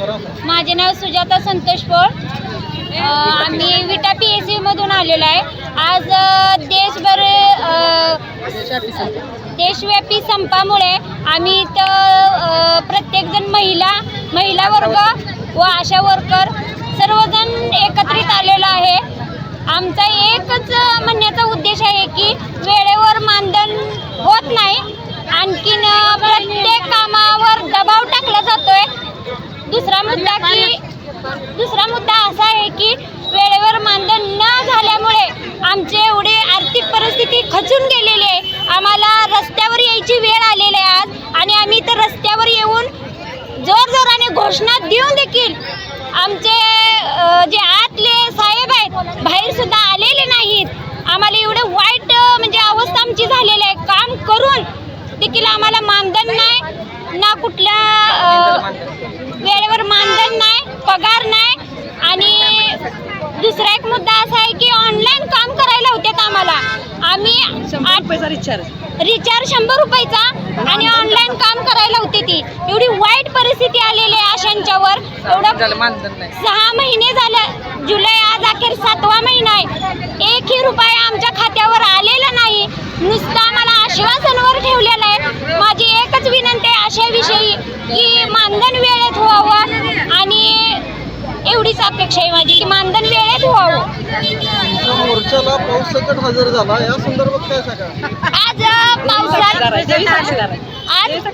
माझे नाव सुजाता संतोष पोळ. आम्ही विटा पी एस मधून आलेलो आहे. आज देशभर देशव्यापी संपामुळे आम्ही इथं प्रत्येकजण महिला महिला वर्ग व आशा वर्कर सर्वजण एकत्रित आलेलो आहे. आमचा एकच म्हणण्याचा उद्देश आहे की वेळेवर मानधन होत नाही आणखीन अ, प्रत्येक कामावर दबाव टाकला जातोय दुसरा मुद्दा की दुसरा मुद्दा असा आहे की वेळेवर मानधन न झाल्यामुळे आमची एवढी आर्थिक परिस्थिती खचून गेलेली आहे. आम्हाला रस्त्यावर यायची वेळ आलेली आहे आज आणि आम्ही तर रस्त्यावर येऊन जोरजोराने घोषणा देऊन देखील आमचे जे आतले साहेब आहेत बाहेर सुद्धा आलेले नाहीत आम्हाला एवढं वाईट अ, म्हणजे अवस्था आमची झालेली आहे काम करून देखील आम्हाला मानधन नाही ना कुठल्या अ, वेळेवर मानधन नाही पगार नाही आणि दुसरा एक मुद्दा असा आहे की ऑनलाईन काम करायला होते कामाला. आम्ही रिचार्ज रिचार्ज शंभर रुपयाचा आणि ऑनलाईन काम. करायला होती ती. एवढी वाईट परिस्थिती आलेली आहे आशांच्यावर. एवढं मानधन नाही. सहा महिने झालं. जुलै आज अखेर सातवा महिना आहे. एकही रुपया आमच्या खात्यावर आलेला नाही. नुसतं आम्हाला आश्वासनवर ठेवलेलं आहे. माझी एकच विनंती आहे अशाविषयी की मानधन वेळेत व्हावं आणि एवढीच अपेक्षा आहे माझी की मानधन वेळेत व्हावं मोर्चाला पाऊस सकट हजर झाला या संदर्भात काय सांगा आज पावसात. आज